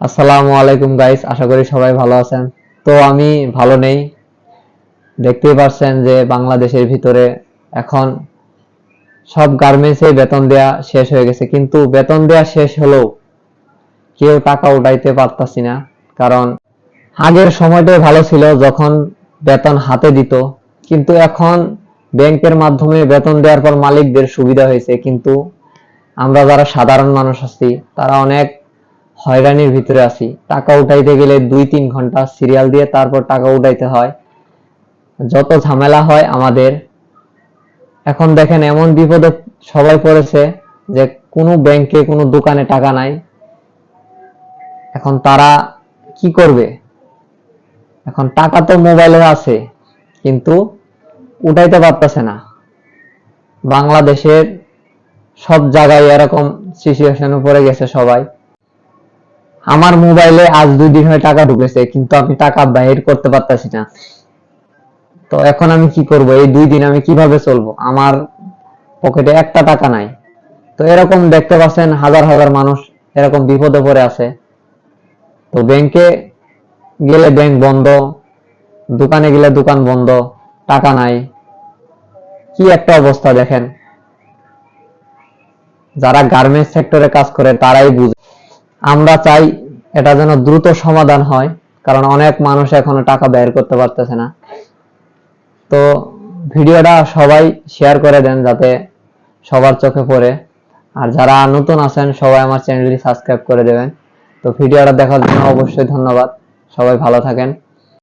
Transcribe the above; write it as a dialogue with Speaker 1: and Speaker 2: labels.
Speaker 1: আসসালামু আলাইকুম গাইস আশা করি সবাই ভালো আছেন। তো আমি ভালো নেই। দেখতেই পাচ্ছেন যে বাংলাদেশের ভিতরে এখন সব গার্মেন্টসে বেতন দেয়া শেষ হয়ে গেছে। কিন্তু বেতন দেয়া শেষ হলেও কেউ টাকা উঠাইতে পারতাছি না। কারণ আগের সময়টাই ভালো ছিল যখন বেতন হাতে দিত। কিন্তু এখন ব্যাংকের মাধ্যমে বেতন দেওয়ার পর মালিকদের সুবিধা হয়েছে। কিন্তু আমরা যারা সাধারণ মানুষ আছি, তারা অনেক হয়রানির ভিতরে আছি। টাকা উঠাইতে গেলে দুই তিন ঘণ্টা সিরিয়াল দিয়ে তারপর টাকা উঠাইতে হয়। যত ঝামেলা হয় আমাদের। এখন দেখেন এমন বিপদে সবাই পড়েছে যে কোনো ব্যাংকে কোনো দোকানে টাকা নাই। এখন তারা কি করবে? এখন টাকা তো মোবাইলে আছে, কিন্তু উঠাইতে পারতেছে না। বাংলাদেশের সব জায়গায় এরকম সিচুয়েশনে পড়ে গেছে সবাই। আমার মোবাইলে আজ দুই দিন হয়ে টাকা ঢুকেছে, কিন্তু আমি টাকা বাইর করতে পারতেছি না। তো এখন আমি কি করব? এই দুই দিন আমি কীভাবে চলবো? আমার পকেটে একটা টাকা নাই। তো এরকম দেখতে পাচ্ছেন হাজার হাজার মানুষ এরকম বিপদে পড়ে আছে। তো ব্যাংকে গেলে ব্যাংক বন্ধ, দোকানে গেলে দোকান বন্ধ, টাকা নাই। কি একটা অবস্থা দেখেন। যারা গার্মেন্টস সেক্টরে কাজ করে, তারাই বুঝে আমরা চাই এটা যেন দ্রুত সমাধান হয়, কারণ অনেক মানুষ এখনও টাকা ব্যয় করতে পারতেছে না। তো ভিডিওটা সবাই শেয়ার করে দেন যাতে সবার চোখে পড়ে। আর যারা নতুন আছেন, সবাই আমার চ্যানেলটি সাবস্ক্রাইব করে দেবেন। তো ভিডিওটা দেখার জন্য অবশ্যই ধন্যবাদ। সবাই ভালো থাকেন।